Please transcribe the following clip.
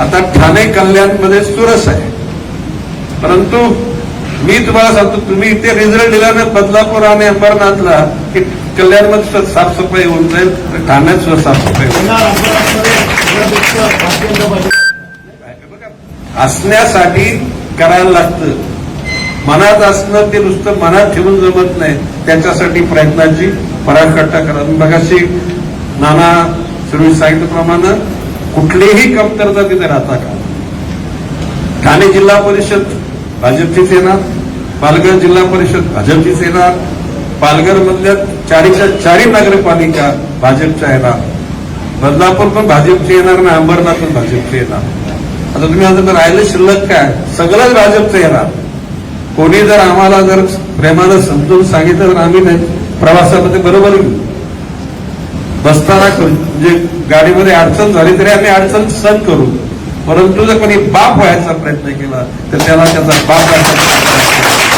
आता ठाणे कल्याणमध्ये चुरस आहे. परंतु मी तुम्हाला सांगतो तुम्ही इथे रिझल्ट दिल्यानं बदलापूर आणि अंबरनाथला की कल्याणमध्ये सुद्धा साफसफाई होऊन जाईल तर ठाण्यात सुद्धा साफसफाई होईल. पार्टी असण्यासाठी करायला लागतं. मनात असणं ते नुसतं मनात ठेवून जमत नाही. त्याच्यासाठी प्रयत्नाची पराकाष्ठा करा. मगाशी नाना सुरवी सांगितल्याप्रमाणे कुठलेही कमतरता तिथे राहता का? ठाणे जिल्हा परिषद भाजपचीच येणार पालघर जिल्हा परिषद भाजपचीच येणार पालघर मधल्या चारीच्या चारी नगरपालिका भाजपच्या येणार बदलापूर पण भाजपचे येणार ना अंबरनाथ पण भाजपचे येणार. आता तुम्ही आता राहिलं शिल्लक काय? सगळंच भाजपचं येणार. कोणी जर आम्हाला जर प्रेमानं समजून सांगितलं तर आम्ही नाही. प्रवासामध्ये बरोबर घेऊ बसताना म्हणजे गाडीमध्ये अडचण झाली तरी आम्ही अडचण सहन करू. परंतु जर कोणी बाप व्हायचा प्रयत्न केला तर त्याला त्याचा बाप व्हायचा प्रयत्न